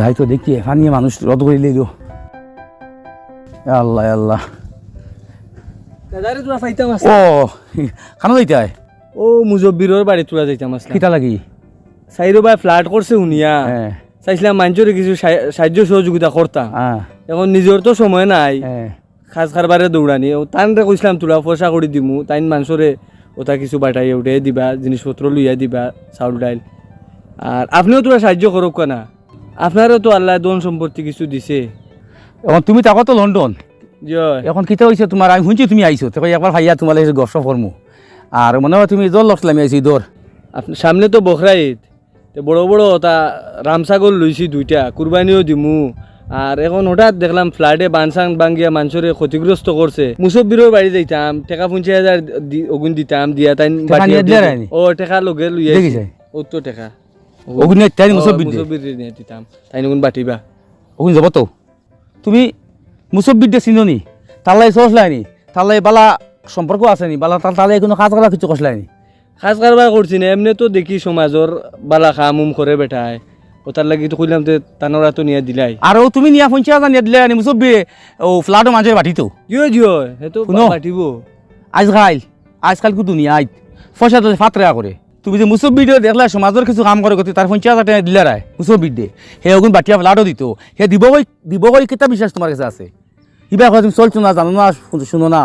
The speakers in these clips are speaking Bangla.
যাই তো দেখি এখানে মানুষ রদ করে লিল আল্লাহ আল্লাহ। ও খানো যাইতে ও মুজব্বিরর বাড়ি তোরা যাইতাম আসলাম কিতা লাগি? সাইরো ভাই ফ্ল্যাট করছে হ্যাঁ চাইছিলাম মানুষের কিছু সাহায্য সহযোগিতা করতাম এখন নিজের তো সময় নাই। হ্যাঁ খাস খারবারে দৌড়ানি ও তানরে কইছিলাম তোরা পয়সা করে দিমু। তাইন মানুষরে ওটা কিছু বাটাই উঠে দিবা জিনিসপত্র লইয়া দিবা চাউল ডাইল আর আপনিও তোরা সাহায্য করুক না আপনারও তো আল্লাহ দন সম্পত্তি কিছু দিছে। এখন তুমি তাকো তো লন্ডন। এখন কিতা হয়েছে তোমার? আমি শুনছি তুমি আইছো। তো একবার ভাইয়া তোমার গপ করমু। আর মনে হয় তুমি দৌড় লড়ছিলাম আইছি দৌড় আপনি সামনে তো বখরা ঈদ। বড় বড় তা রামসাগর লইছি দুইটা কুরবানিও দিমু। আর এখন হঠাৎ দেখলাম ফ্লাডে বানসাং বাঙ্গিয়া মানুষরে ক্ষতিগ্রস্ত করছে। মুসব্বিরও বাড়ি যাইতাম টাকা পঞ্চাশ হাজার অগুন দিতাম দিয়া তাই দিলে? ও টাকা লগে লইয়া? ও তো টাকা। ওগুনে তাই মুসব্বির মুসব্বির নিয়ে দিতাম তাই নগুন বাটিবা ওগুন যাব তো। তুমি মুসব্বির দিয়ে চিনি তাল্লাই চসলাইনি তাল্লাই বালা সম্পর্ক আছে নি? বালা তাল তালে কোনো কাজ করা কিছু কসলাইনি খাস কারবার করছি না? এমনি তো দেখি সমাজর বালা খা মুম করে বেটায় ও তার লাগি তো কইলাম যে তানরা তো নিয়ে দিলাই। আর ও তুমি নিয়া পঞ্চাশ হাজার নিয়ে দিলে আনি মুসব্বি ও ফ্লাডও মাঝে বাটি তো জিও জিও হে তো। বাটিব আজকাল আজকাল কু দুনিয়ায় পয়সা তো ফাতরা করে তুমি যে মুসব্বির দেখলা সমাজের কিছু কাম করে গতি তার পঞ্চাশ হাজার টাকা দিলে রায় মুসব্বির দে হে ওগুন বাটিয়া ফ্লাডও দিত। হে দিব দিব কই কেটা বিশ্বাস তোমার কাছে আছে? কিবা কথা তুমি চলছো না জানো না, শুনো- না।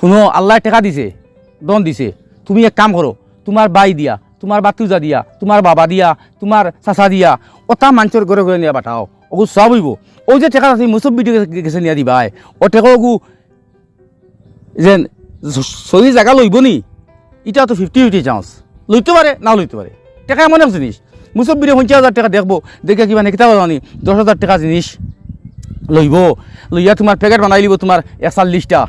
শুনো, আল্লাহ টাকা দিছে, দন দিছে। তুমি এক কাম করো তোমার বাই দিয়া তোমার বাতুজা দিয়া তোমার বাবা দিয়া তোমার চাচা দিয়া ওটা মানুষের ঘরে ঘরে নিয়ে পাঠাও ওগু সব হইব। ওই যে টাকা আছে মুসব্বি গেছে নিয়ে দিবা ও টাকা ওগু যেন সহি জায়গা লইব নি? এটা তো ফিফটি ফিফটি চান্স লইতে পারে না লইতে পারে। টাকা এমন এক জিনিস। মুসব্বিরে পঞ্চাশ হাজার টাকা দেখব, দেখে কিবা নেকিতা জানি দশ হাজার টাকা জিনিস। লইব, লইয়া তোমার প্যাকেট বানাই লিব তোমার একচাল্লিশটা,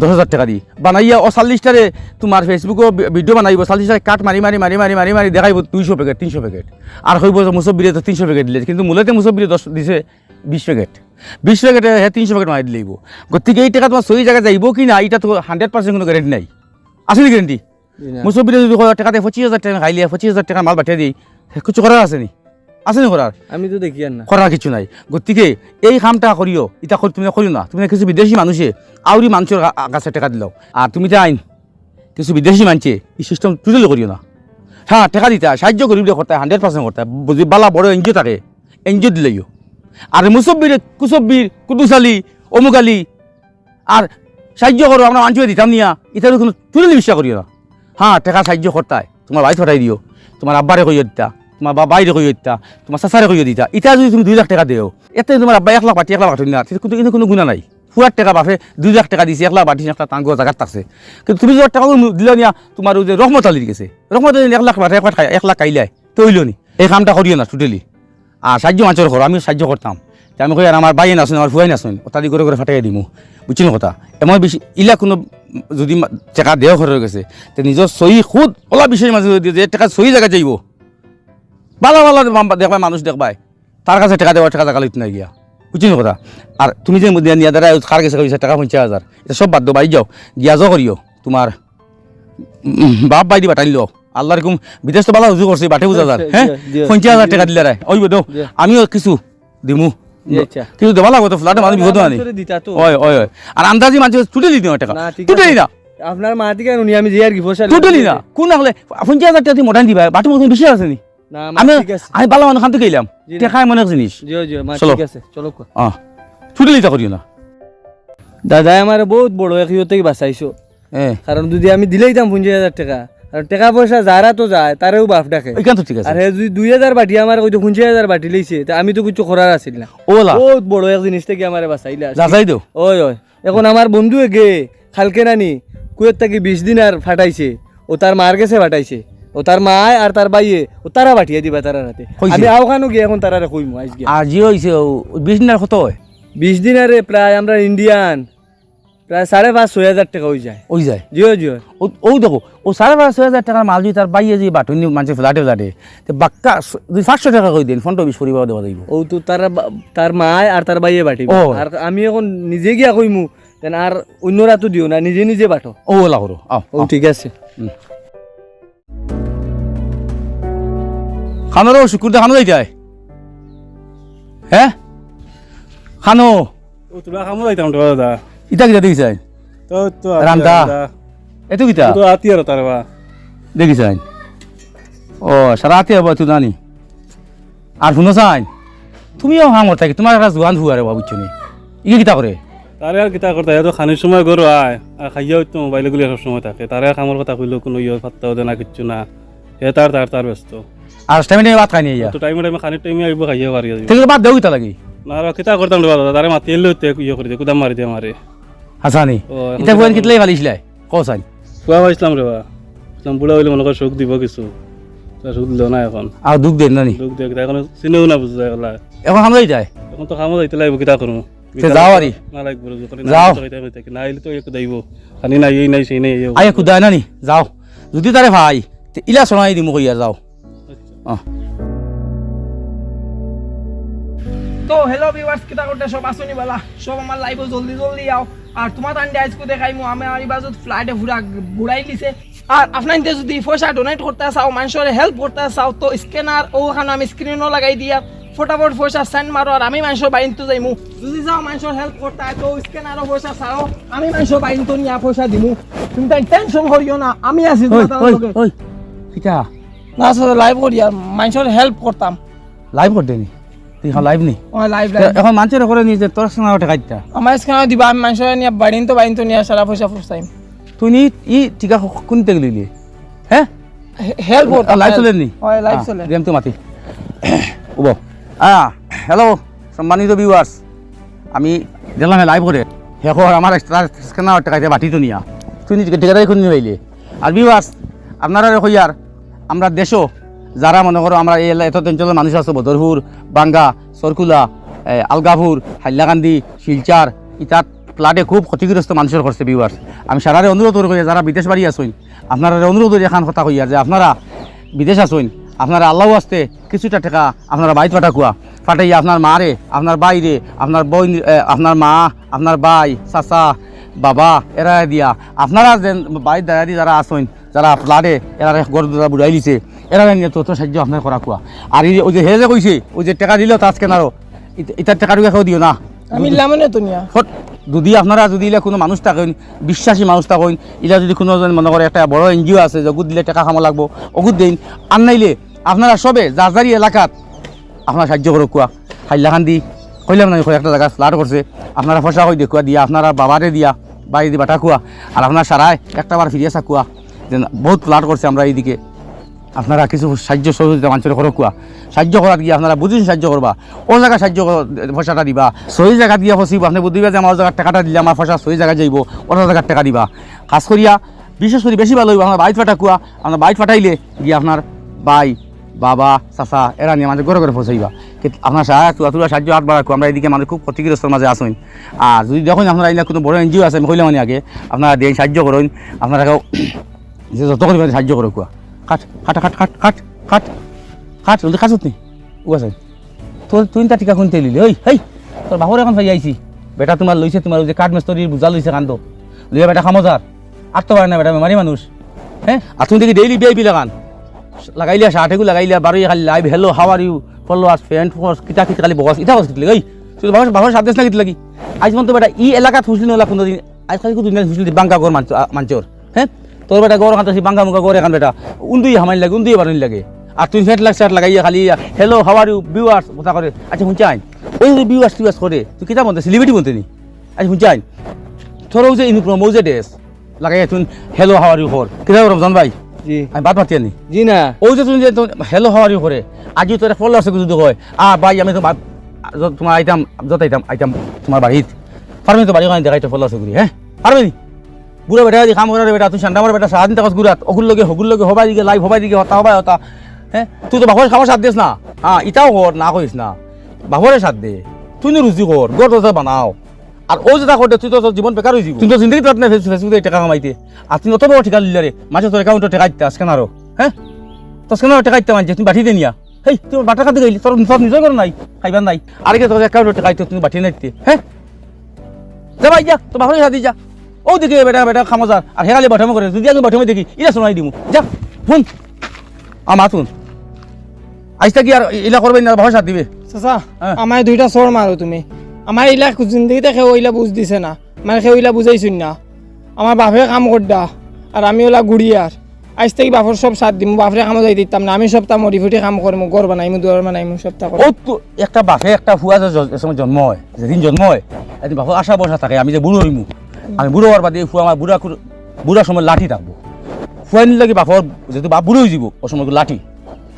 দশ হাজার টাকা দি। বানাইয়া ও চাল্লিশটারে তোমার ফেসবুকও ভিডিও বানাইব চাল্লিশটা কাট মারি মারি মারি মারি মারি মারি, দেখাইব দুইশো প্যাকেট তিনশো প্যাকেট আর হইব যে মুসব্বিরে তো তিনশো প্যাকেট দিলে, কিন্তু মূলতে মুসব্বিরে দশ দিছে বিশ প্যাকেট বিশ প্যাকেটে হে তিনশো প্যাকেট মারি দিলেইব। গতিকে এই টাকা তোমার সহি জায়গায় যাইব কি না এটা তো হান্ড্রেড পার্সেন্ট কোনো গ্যারেন্টি নাই। আসলে গ্যারেন্টি মুসব্বিরে যদি কয় টাকাতে পঁচিশ হাজার টাকা খাইলিয়া পঁচিশ হাজার টাকা মাল পাঠিয়ে দিই কিছু করার আছে নি? আছে নি করার? আমি তো দেখি আর না। করার কিছু নাই। গতিকে এই কামটা করিও এটা করি তুমি করিও না। তুমি কিছু বিদেশি মানুষে আউরি মানুষের কাছে টাকা দিল আর তুমি তো আইন কিছু বিদেশি মানছে এই সিস্টেম টোটালি করিও না। হ্যাঁ টাকা দিতে হয়, সাহায্য করিব করতে হান্ড্রেড পার্সেন্ট করতে। বুঝি বালা বড় এনজিও থাকে এনজিও দিলেইও আর মুসব্বির কুসব্বির কুদুসালি অমুকালি আর সাহায্য করো আমরা মানুষকে দিতাম নিয়া। এটার কোনো টোটালি বিশ্বাস করিও না। হ্যাঁ টাকা সাহায্য করতে হয়। তোমার ভাই ফটাই দিও। তোমার আব্বারে কইও দিতা। তোমার বা বাইরে কইও দিতা। তোমার চাচারে কইও দিতা। এটা যদি তুমি দুই লাখ টাকা দিও, এতে তোমার আব্বা এক লাখ বাটি এক লাখ বাটি না। কিন্তু কিন্তু কোনো গুণা নাই। পুরার টাকা বাপে দুই লাখ টাকা দিছে, এক লাখ বাটি একটা টাঙ্গ জায়গাত থাকছে। কিন্তু তুমি যদি টাকা দিলে নিয়া, তোমার ওই যে রহমত আলী গেছে। রহমত আলী এক লাখ বাটি এক লাখ এক লাখ খাইলাই তো হইল নি। এই কামটা করিও না টোটালি আর সাহায্য মানুষের করো আমি সাহায্য করতাম। আমি কই আর আমার বাইন আসুন আমার ফুয়াই আসুন ওটা দিয়ে করে করে ফাটাই দিমু। বুঝছি না কথা? এমন বেশি ইলা কোনো যদি টাকা দেহ ঘরে গেছে তে নিজের সহি খুদ ওলা বিষয়ের মাঝে যদি যে টাকা সহি জায়গায় যাইব। ভালো ভালো দেখবাই মানুষ দেখবাই। তার কাছে টাকা দেওয়ার টাকা জায়গা লইতে নাই গিয়া। বুঝছি না কথা? আর তুমি যে দিয়া নিয়া দ্বারা খার গেছে কইছে টাকা পঞ্চাশ হাজার এটা সব বাদ দাও বাড়ি যাও গিয়া যাও করিও তোমার বাপ বাই দিবা টানিল আল্লাহ রকম বিদেশ তো ভালো হুজু করছে বাটে বুঝা যার হ্যাঁ পঞ্চাশ হাজার টাকা দিলে রায় ওইব দেও জি। আমিও কিছু দিমু। কিন্তু দেওয়া লাগবে তো ফ্লাটে মানুষ বিপদ আনি মানুষরে দিতা তো ওই ওই ওই আর আন্দাজি মানুষ টুটেলি দিও টাকা না, আপনার মা থেকে নুনি আমি কি ফসল না কোন হলে পঞ্চাশ হাজার টাকা মোটান দিবা। বাটি মতন বেশি আছে নি? আমি আমি ভালো মানুষ খান থেকে। টেকায় মনে জিনিস চলো। তা করিও না। দাদাই আমার বহুত বড় এক থেকে বাঁচাইছো। হ্যাঁ কারণ যদি আমি দিলেই দাম পঞ্চাশ হাজার টাকা। টাকা পয়সা যারা তো যায় তারেও বাপ ডাকে। তো ঠিক আছে। আর হে যদি দুই হাজার বাটি আমার কইতো পঞ্চাশ হাজার বাটি লইছে তা আমি তো কিছু করার আছিল না। ওলা বহুত বড় এক জিনিস থেকে আমার বাঁচাইলা যাচাই দেও ওই ওই এখন আমার বন্ধু গে খালকে নানি কুয়েত থেকে বিশ দিন আর ফাটাইছে। ও তার মার গেছে ফাটাইছে। ও তার মা আর তার বাইয়ে ও তারা পাঠিয়ে দিবা তারা রাতে? আমি আওখানো গিয়ে এখন তারা কইমু আজকে আজি হয়েছে বিশ দিনের কত হয়? বিশ দিন আরে প্রায় আমরা ইন্ডিয়ান প্রায় সাড়ে পাঁচ ছয় হাজার টাকা হয়ে যায়। ওই যায়? জিও জিও। ও- ও দেখো ও সাড়ে পাঁচ ছয় হাজার টাকার মাল যদি তার বাইয়ে যে বাটুনি মানুষের ফ্লাটে ফ্লাটে তো বাক্কা দুই পাঁচশো টাকা করে দিন? ফোনটা বিশ পরিবার দেওয়া দিব ও তো তারা তার মায় আর তার বাইয়ে বাটিব। ও। আর আমি এখন নিজে গিয়া কইমু যেন আর অন্যরা তো দিও না নিজে নিজে বাটো। ও ওলা করো। আও ও ঠিক আছে। খানোরও শুকুর খানো যাইতে হয়? হ্যাঁ খানো? ও তোলা কামো যাইতাম তো ইটা কিটা দেখিছাই তো তো রামদা। এতো কিটা? তো আতি আর তার বা। দেখিছাই ও সারা হাতে হব তুই জানি আর শুনো চাই তুমিও হামর থাকি তোমার একটা জোয়ান হুয়ারে বাবু বুঝছ নি? ইকে কিতা করে তারে আর কিতা করতে তো খানির সময় গরু আয় আর খাইয়াও তো মোবাইলে গুলি সব সময় থাকে। তারে আর কামর কথা কইলো কোনো ইয়ে পাত্তাও দেয় না কিচ্ছু না। হে তার তার তার ব্যস্ত। আর টাইমে টাইমে ভাত খাই নিয়ে তো টাইমে টাইমে খানির টাইমে আইব খাইয়া পারি থেকে বাদ দেও কিতা লাগি। না আর কিতা করতাম রে দাদা তারে মাতি এলেও ইয়ে করে দিয়ে কুদাম মারি দিয়ে মারে হাসানি ও, এখন কিতলাই ভালিছিলাই কসাই খুয়া পাইছিলাম রে বা। ইসলাম বুড়া হইলে মনে কর সুখ দিব কিছু। তা সুখ দিল না এখন। আর দুঃখ দেন নানি? দুঃখ দিয়ে কিতা এখন চিনেও না বুঝতে যায় এখন হামলাই যায় এখন তো খামো যাইতে লাগবে কিতা করব তে যাও আরি না লাগবে যাও। না আইলে তো একটু দাইব খানি নাই এই নাই সেই নাই এই আয় কুদায় নানি? যাও। যদি তারে ভাই তে ইলা শোনাই দিমু কইয়া যাও। অ। তো হেল্ল' ভিউৱাৰ্ছ কেইটা কৰোঁতে চব আঁচনি বালা। চব আমাৰ লাইভ জল্দি জল্দি আও। আর তোমার তান্ডে আজকে দেখাই মু আমি আর বাজত ফ্লাইটে ঘুরা ঘুরাই দিছে আর আপনার যদি পয়সা ডোনেট করতে চাও মানুষের হেল্প করতে চাও তো স্ক্যানার ওখানে আমি স্ক্রিনও লাগাই দিয়া ফটাফট পয়সা সেন্ড মারো আর আমি মানুষের বাইনতো যাইমু যদি যাও মানুষের হেল্প করতে তো স্ক্যানারও পয়সা চাও আমি মানুষের বাইনতো নিয়ে পয়সা দিমু। তুমি তাই টেনশন করিও না আমি আছি কিটা না লাইভ করি আর মানুষের হেল্প করতাম। লাইভ করতে নি তুই লাইভ নি? লাইভ লাইভ এখন মানুষের করে নিয়ে যে তোর সঙ্গে টাকা দিতা আমার স্ক্যানার দিবা আমি মানুষের নিয়ে বাইনতো বাইনতো নিয়ে সারা পয়সা ফুসাইম তুই নি ই টিকা কোন হ্যাঁ হেল্প লাইভ চলে নি? লাইভ চলে। তো মাতি। উব। আ হ্যালো সম্মানিত ভিউয়ার্স আমি দেখলাম লাইভ করে। শেষ আমার স্ক্যানার টাকা দিয়ে বাটিতো নিয়া। তুই টিকাটাই খুঁজে পাইলে আর ভিউয়ার্স আপনারা হইয়ার আমরা দেশও যারা মনে করো আমরা এই এত অঞ্চলের মানুষ আছো, বদরপুর, বাঙ্গা, সরকুলা আলগাপুর হাইলাকান্দি, শিলচার ইতাত ফ্লাডে খুব ক্ষতিগ্রস্ত মানুষের করছে ভিউয়ার্স আমি সারারে অনুরোধ করি যারা বিদেশ বাড়ি আসুন আপনারা অনুরোধ করি এখান কথা কইয়ার যে আপনারা বিদেশ আসুন আপনারা আল্লাহ আসতে কিছুটা টাকা আপনারা বাইত কুয়া। ফাটাইয়া আপনার মারে, আপনার বাইরে, আপনার বই আপনার মা, আপনার বাই, চাচা, বাবা এরা দিয়া। আপনারা যে বাইর দাঁড়া দিয়ে যারা আসুন যারা ফ্লাডে এরা গড় বুড়াই লিছে এরা নিয়ে তত সাহায্য আপনার করা কুয়া আর এই যে- হে যে কইছে ওই যে টাকা দিল তাজ কেনারও ইটার টাকাটুকু কেউ দিও না। আমি লামনে তো নিয়া যদি আপনারা যদি ইলা কোনো মানুষ থাকেন বিশ্বাসী মানুষ থাকেন ইলা যদি কোনো জন মনে করে একটা বড় এন জি এনজিও আছে যে অগুত দিলে টাকা খামা লাগবো অগুত দিন আর নাইলে আপনারা সবে যারি এলাকাত আপনারা সাহায্য করো কুয়া হাইলাখান দি কইলাম না একটা জায়গা ফ্লাট করছে আপনারা ফসা হয়ে দেখুয়া দিয়া আপনারা বাবারে দিয়া বাড়ি দি বাটা কুয়া আর আপনার সারায় একটা বার ফিরিয়ে কুয়া যে বহুত ফ্লাট করছে আমরা এইদিকে। আপনারা কিছু সাহায্য সহযোগিতা মানুষের কুয়া। সাহায্য করার গিয়ে আপনারা বুঝুন সাহায্য করবা। ও জায়গা সাহায্য পয়সাটা দিবা? সহি জায়গা দিয়া ফসিব। আপনি বুঝিবা যে আমার জায়গার টাকাটা দিলে আমার পয়সা সহি জায়গা যাইব। ওটা জায়গার টাকা দিবা। খাস করিয়া, বিশেষ করে বেশি ভালো হইব। আপনার বাইট ফাটা কুয়া আপনার বাইট ফাটাইলে গিয়ে আপনার বাই, বাবা, চাচা এরা নিয়ে আমাদের ঘরে ঘরে ফসাইবা আপনার সাহায্য তুলা সাহায্য হাত বাড়া আমরা এদিকে আমাদের খুব ক্ষতিগ্রস্তর মাঝে আসুন আর যদি দেখুন আপনারা এনে কোনো বড় এনজিও আছে কইলাম মানে আগে আপনারা দিয়ে সাহায্য করুন আপনারা যে যত করে সাহায্য করো কুয়া কাট কাট কাট কাট কাট কাট কাট, জলদি কাটত নি ও আছে। তোর তুই তা টিকা কোনতে লিলি। ওই হেই তোর বাহর এখন পাই আইছি বেটা তোমার লইছে তোমার যে কাঠ মেস্তরির বুঝা লইছে কান্দ লইয়া বেটা খামোজার আর তো পারে না বেটা বেমারি মানুষ হ্যাঁ আর তুমি দেখি ডেইলি বিআইপি লাগান লাগাইলিয়া শার্টেগু লাগাইলিয়া বারোই খালি live hello how are you followers friend force কিতা কিতা, খালি বগস ইটা বস কিতলে ওই তুই বাবার বাবার সাদেশ না কিতলে কি আজ পর্যন্ত বেটা, ই এলাকাত হুসলি নলা কোনো দিন। আজ খালি কোনো দিন হুসলি বাঙ্কা গর মানচর হ্যাঁ তোর বেটা গর খান বাঙ্কা মুঙ্কা গর এখান বেটা। উন্দুই হামাই লাগে উন্দুই বারণ লাগে। আর তুই ফেট লাগ শার্ট লাগাইয়া খালি hello how are you viewers কথা করে আচ্ছা শুনছি আইন। ওই যে ভিউয়ার্স টিউয়ার্স করে তুই কিতা বলতে সেলিব্রিটি বলতে নি? আচ্ছা শুনছি আইন। তোর যে ইউনিফর্ম যে ড্রেস লাগাইয়া তুই হেলো হাউ আর ইউ কর কিতা রমজান ভাই? জি। আমি বাদ পাতি আনি। জি না। ওই যে তুমি যে হেলো হওয়ারই করে আজি তোর ফল আছে যদি কয় আ ভাই আমি তো তোমার আইতাম যত আইতাম আইতাম তোমার বাড়িত পারবি তো বাড়ি দেখাইতে ফল আছে ঘুরি হ্যাঁ? পারবি বুড়ো বেটা দি কাম করার বেটা, তুই সান্ডা আমার বেটা সারাদিন থাকস গুরাত অগুল লগে, হগুল লগে, হবাই দিকে লাইভ হবাই দিকে হতা হবাই হতা। হ্যাঁ তুই তো বাবর খাবার সাথ দিস না? হ্যাঁ ইটাও কর না কইস না? বাবরে সাথ দে। তুই নো রুজি কর গড় তো বানাও। আর ও যেটা করতে তুই তো তোর জীবন বেকার হয়ে তুই তো জিন্দগি তোর না ফেসবুকে টাকা কামাইতে। আর তুই অত বড় ঠিকা লিলে রে মাঝে তোর অ্যাকাউন্টে টাকা দিতে আজকে না হ্যাঁ তো কেন টাকা দিতে মানছে তুমি বাটি নিয়া। হেই তুমি বাটা খাতে গেলি তোর সব নিজের করে নাই খাইবার নাই। আর কে তোর অ্যাকাউন্টে টাকা দিতে তুমি বাটি দিতে হ্যাঁ যা ভাই যা তো বাহরে সাথে যা। ও দেখি বেটা বেটা খামোজার আর হেগালে বাঠামো করে যদি আমি বাঠামো দেখি ইলা শোনাই দিমু। যা ফোন আমার শুন। আজ থাকি আর ইলা করবেন না সাথ দিবে? চাচা। আমার দুইটা চোর মারো তুমি। আমার এইলা জিন্দগিতে খেয়ে ওইলা বুঝ দিছে না। মানে খেয়ে ওইলা বুঝাইছুন না। আমার বাপে কাম করডা আর আমি ওলা গুড়িয়ার আজ থেকে বাপর সব সাথ দিম বাপরে কামো যাই দিতাম না। আমি সপ্তাহ মরি ফুটি কাম করব ঘর বানাইমু দুয়ার বানাইমু সপ্তাহ ও করব তো একটা বাপে একটা ফুয়া জন্ম হয় যেদিন জন্ম হয় এদিন বাপর আশা বসা থাকে আমি যে বুড়ো হইমু আমি বুড়ো হওয়ার বাদে ফুয়া আমার বুড়া কুর- বুড়ার সময় লাঠি থাকব ফুয়াই নিলে কি বাপর যেহেতু বাপ বুড়ো হয়ে যাব ও সময় লাঠি।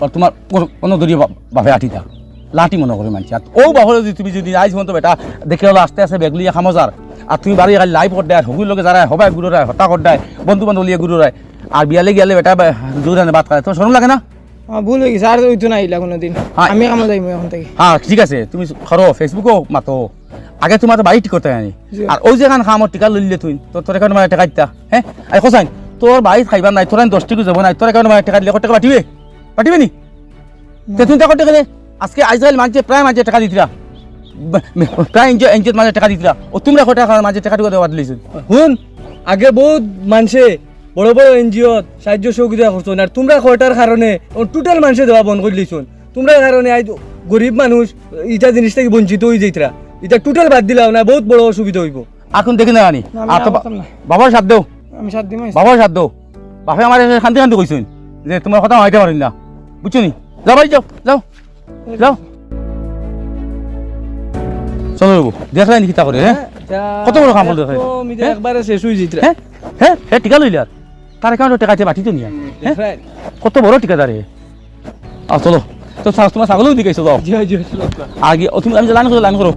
আর তোমার কোনো- দড়িয়ে বাপে লাঠি থাক লাঠি মনে করে মানছি আর ও বাপর যদি তুমি যদি আইজ মতো বেটা দেখে হলো আস্তে আস্তে বেগলিয়ে খামজার আর তুমি বাড়ি খালি লাইভ করতে আর হগুর লোকে যারা হবাই গুড়োরায় হতা করতায় বন্ধু বান্ধব লিয়ে গুড়োরায় আর বিয়ালে গেলে বেটা জোরানে বাদ খায় তোমার শরম লাগে না? ভুল হয়ে গেছে আর ওইতো না আইলা কোনোদিন। আমি কামো যাইমু এখন থেকে। হ্যাঁ ঠিক আছে তুমি করো ফেসবুকও মাতো। আগে তোমার তো বাড়ি ঠিক করতে আনি আর ওই যে খান খামর টিকা লইলে তুই তোর তোর একাউন্ট মানে টাকা দিতা হ্যাঁ আরে কোসাইন তোর বাড়ি খাইবা নাই তোর দশ টিকু যাব নাই তোর একাউন্ট মানে টাকা দিলে কত টাকা পাঠিবে? পাঠিবে নি? তে তুমি টাকা টাকা আজকে আজকাল মাঝে প্রায় মাঝে টাকা দিতরা প্রায় এনজিও এনজিওর মাঝে টাকা দিতরা ও তোমরা কত টাকা মাঝে টাকা দেওয়া দিলিস শুন আগে বহুত মানুষে বড় বড় এনজিও সাহায্য সহযোগিতা করছেন আর তোমরা কয়টার কারণে টোটাল মানুষে দেওয়া বন্ধ করে দিয়েছেন তোমরা কারণে আজ গরিব মানুষ ইটা জিনিস থেকে বঞ্চিত হয়ে যাইতরা। এটা টোটাল বাদ দিলাও না বহুত বড় অসুবিধা হইব। এখন দেখি না আনি আর তো আর না। বাবার সাথ দেও। আমি সাত দিন বাবার সাথ দেও। বাপে আমার শান্তি শান্তি কইছেন যে তোমার কথা হইতে পারিন না। বুঝছ নি? যাও বাড়ি যাও যাও। যাও। চলো রবু দেখলাই নি কিতা করে হ্যাঁ? কত বড় কাম একদম এটা একবারে শেষ হয়ে যাইতরা হ্যাঁ? হ্যাঁ? হ্যাঁ টিকা লইলে আর। তার একাউন্টে টাকা দিয়ে পাঠিয়ে নিয়ে হ্যাঁ? কত বড় টিকাদারে আ চলো। তো তোমার ছাগলও জি চলো। আগে তুমি আমি লাইন করো লাইন করো।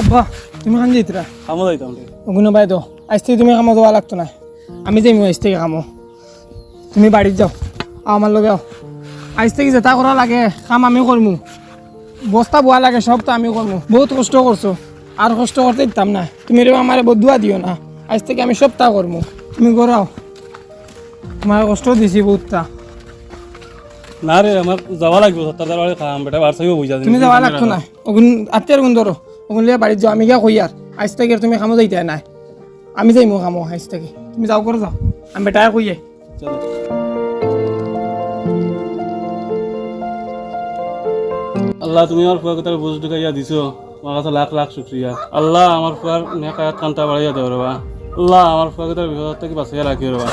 আব্বা তুমি খান যাইতরা কামো যাইতাম। বাই দো আজ থেকে তুমি কামো যাওয়া লাগতো না আমি যাইমু আজ থেকে কামো তুমি বাড়িত যাও। আমার লগে আজ থেকে যেটা করা লাগে কাম আমি করমু বস্তা বোয়া লাগে সব তো আমি করমু বহুত কষ্ট করছ আর কষ্ট করতে দিতাম না তুমি রে আমার বদুয়া দিও না। আজ থেকে আমি সব তা করমু তুমি করাও তোমার কষ্ট দিছি বহুতটা না রে আমার যাওয়া লাগবে সত্তর বাড়ি খাম বেটা বার চাইব বুঝা তুমি যাওয়া লাগতো না। ওগুন আত্মীয়ার গুণ ধরো ওগুন লিয়ে বাড়িত যাও আমি গিয়া কই আর আজ থেকে তুমি কামো যাইতে নাই। আমি যাইমু কামো আজ থেকে। তুমি যাও করে যাও? আমি বেটায় কইয়ে আল্লাহ তুমি আমার ফুয়া কথার বুঝ ঢুকাইয়া দিছো। আমার কাছে লাখ লাখ শুক্রিয়া আল্লাহ আমার ফুয়ার নেকায়াত কান্তা বাড়াইয়া দেও রবা আল্লাহ আমার ফুয়া কথার বিপদ থেকে বাঁচাইয়া রাখিও রবা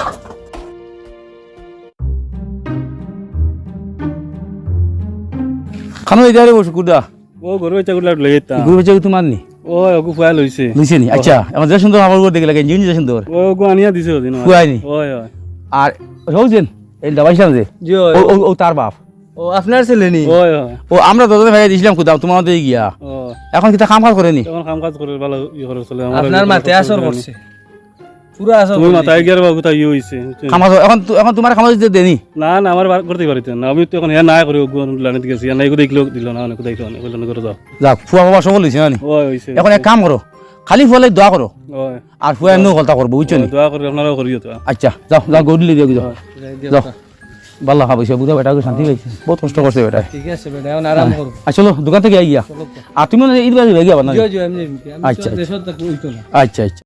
খানো এই বসু কুদা ও নি? ও অগু ফুয়া লইছে লইছে নি? আচ্ছা আমার যে সুন্দর আমার দেখে লাগে ইঞ্জিন যে সুন্দর ও অগু আনিয়া দিছে ওদিন। নি? ওই ওই আর হৌছেন এই দাবাইছিলাম যে। জি ও তার বাপ। ও আপনার ছেলে নি? ও আমরা ভাই দিছিলাম কুদাম তোমার মধ্যে গিয়া। ও এখন কিতা কাম কাজ করে নি? তখন কাম কাজ করে ভালো ইয়ে করে চলে আমার আপনার মাতে আসর করছে পুরা আসর তুমি করছে। মাথায় গিয়ে বাবু তাই ইয়ে হইছে। বুঝছেন? এখন এখন তোমার কাম দিতে দেনি না না আমার বার করতে পারিতে না। আমি তো এখন হ্যাঁ না করি ওগু লানে গেছি। না এগুলো দেখল দিল না অনেক দেখল অনেক ওগুলো করে দাও যাক ফুয়া বাবা সব লইছে না হইছে। এখন এক কাম করো খালি ফুয়ালে দোয়া করো। ওই। আর ফুয়া এমনি গলতা করব বুঝছ নি? দোয়া করে আপনারাও করিও তো। আচ্ছা যাও যাও গৌরলি দিয়ে যাও। যাও ভালো খাব সে বুঝা বেটা শান্তি পাইছে। বহুত কষ্ট করছে বেটা ঠিক আছে বেটা এখন আরাম করব আর চলো দোকান থেকে আইয়া। আর তুমি ঈদ আচ্ছা আচ্ছা।